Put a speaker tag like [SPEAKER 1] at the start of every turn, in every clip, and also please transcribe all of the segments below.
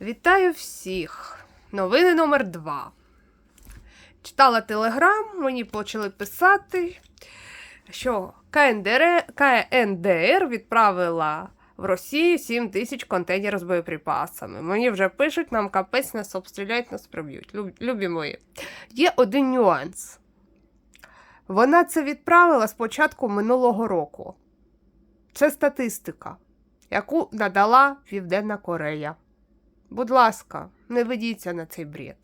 [SPEAKER 1] Вітаю всіх! Новини номер 2 Читала телеграм, мені почали писати, що КНДР, КНДР відправила в Росію 7 тисяч контейнерів з боєприпасами. Мені вже пишуть, нам капець нас обстріляють, нас приб'ють. Люб, любі мої. Є один нюанс. Вона це відправила з початку минулого року. Це статистика, яку надала Південна Корея. Будь ласка, не ведіться на цей бред.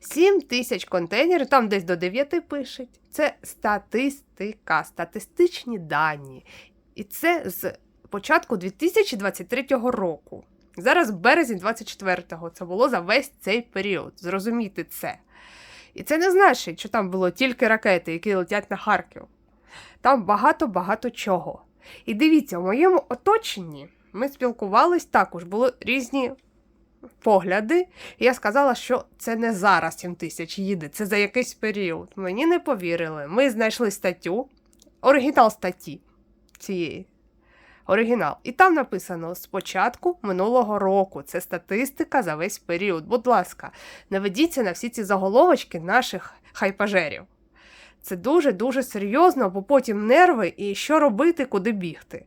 [SPEAKER 1] 7 тисяч контейнерів, там десь до 9 пишуть. Це статистика, статистичні дані. І це з початку 2023 року. Зараз березень 24-го. Це було за весь цей період. Зрозумійте це. І це не значить, що там було тільки ракети, які летять на Харків. Там багато-багато чого. І дивіться, в моєму оточенні ми спілкувались також, були різні погляди. І я сказала, що це не зараз 7 тисяч їде, це за якийсь період. Мені не повірили. Ми знайшли статтю, оригінал статті цієї. Оригінал. І там написано з початку минулого року. Це статистика за весь період. Будь ласка, не ведіться на всі ці заголовочки наших хайпажерів. Це дуже-дуже серйозно, бо потім нерви і що робити, куди бігти.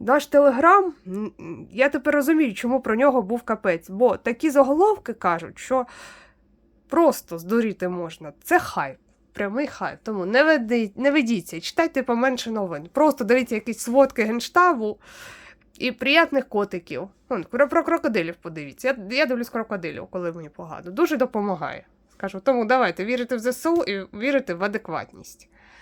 [SPEAKER 1] Наш телеграм, я тепер розумію, чому про нього був капець, бо такі заголовки кажуть, що просто здуріти можна. Це хайп, прямий хайп. Тому не, веди, не ведіться, читайте поменше новин. Просто дивіться якісь сводки генштабу і приятних котиків. Про, про крокодилів подивіться. Я, я дивлюсь крокодилів, коли мені погано. Дуже допомагає. Скажу, тому давайте вірити в ЗСУ і вірити в адекватність.